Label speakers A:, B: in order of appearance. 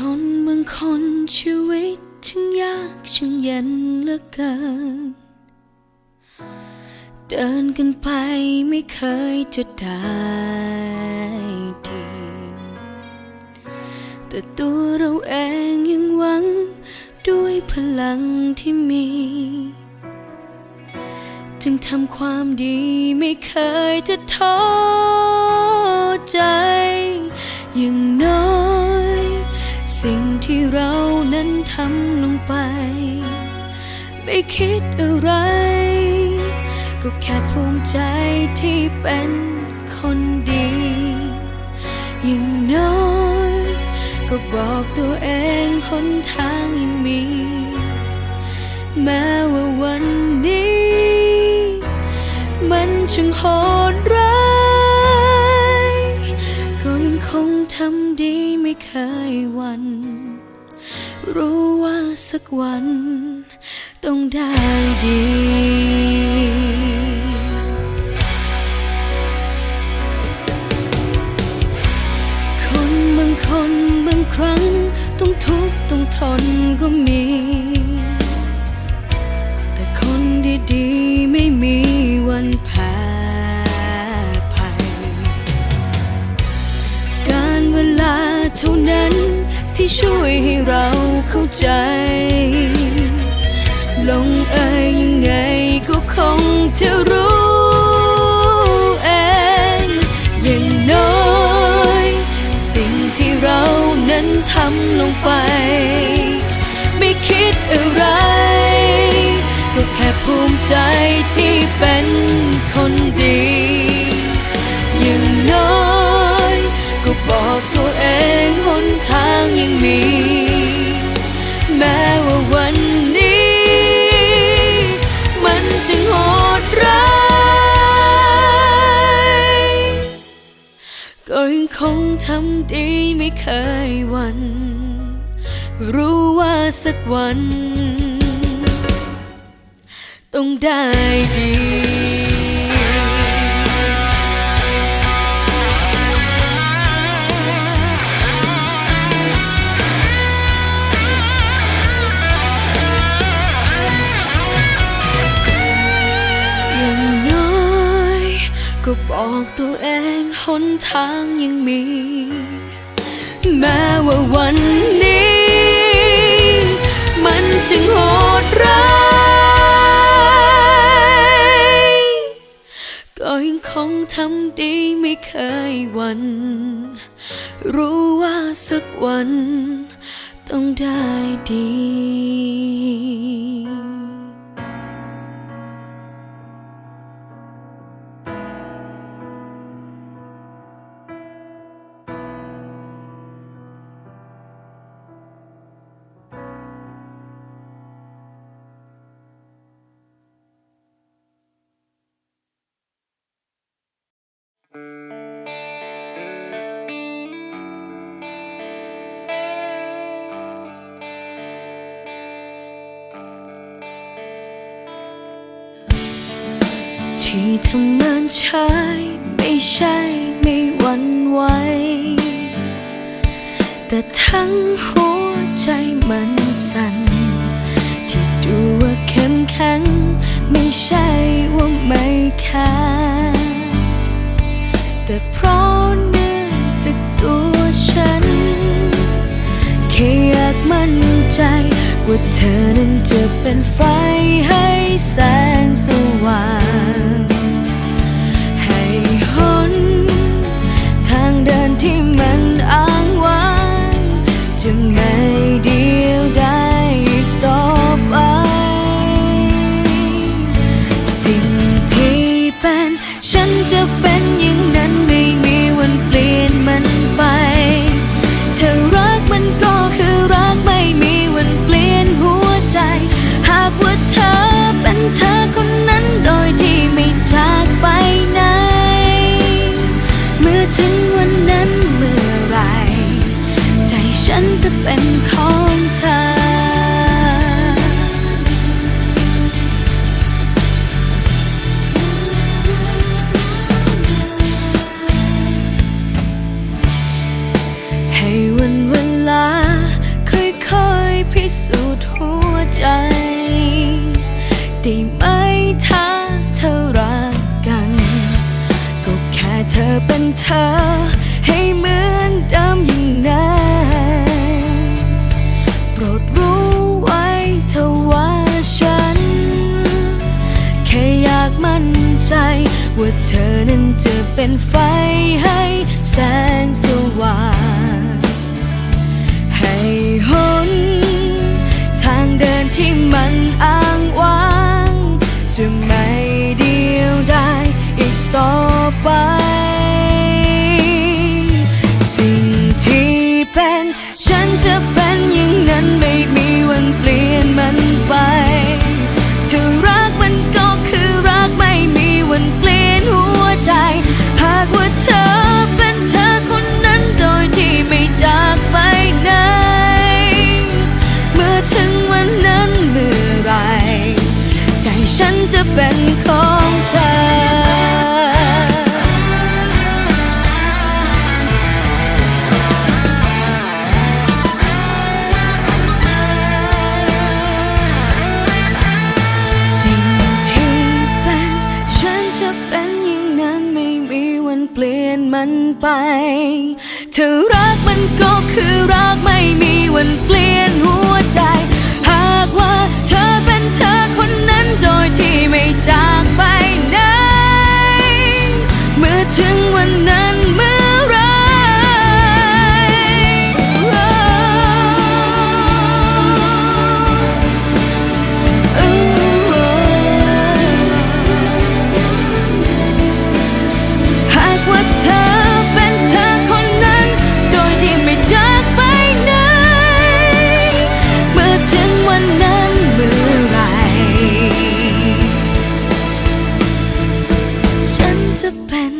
A: คนบางคนชีวิตช่างยากช่างเย็นเหลือเกิน เดินกันไปไม่เคยจะได้ดีแต่ตัวเราเองยังหวังด้วยพลังที่มี จึงทำความดีไม่เคยจะท้อใจ คิดอะไร ก็แค่ภูมิใจที่เป็นคนดี อย่างน้อยก็บอกตัวเองหนทางยังมี แม้ว่าวันนี้ มันช่างโหดร้าย ก็ยังคงทำดีไม่เคยวัน รู้ว่าสักวัน ต้องได้ดีคนบางคนบางครั้งต้องทุกข์ต้องทนก็มี แต่คนดีๆไม่มีวันแพ้ภัย การเวลาเท่านั้นที่ช่วยให้เราเข้าใจ ลงเอยยังไงก็คงจะรู้เองอย่างน้อย สิ่งที่เรานั้นทำลงไป ไม่คิดอะไร ก็แค่ภูมิใจที่เป็น คงทำดีไม่เคยหวัน รู้ว่าสักวัน ต้องได้ดี ก็บอกตัวเองหนทางยังมี แม้ว่าวันนี้ มันจึงโหดร้ายก็ยังคงทำดีไม่เคยวัน รู้ว่าสักวันต้องได้ดี ที่ทำงานใช้ไม่ใช่ไม่หวั่นไหวแต่ทั้งหัวใจมันสั่นที่ดูว่าเข้มแข็งไม่ใช่ว่าไม่แค่แต่เพราะเนื่อจากตัวฉัน แค่อยากมั่นใจ ว่าเธอนั้นจะเป็นไฟให้แสงสว่าง ฉันจะเป็นของ เปลี่ยนมันไป เธอรักมันก็คือรักไม่มีวันเปลี่ยนหัวใจ หากว่าเธอเป็นเธอคนนั้นโดยที่ไม่จากไปไหน เมื่อถึงวันนั้น to pen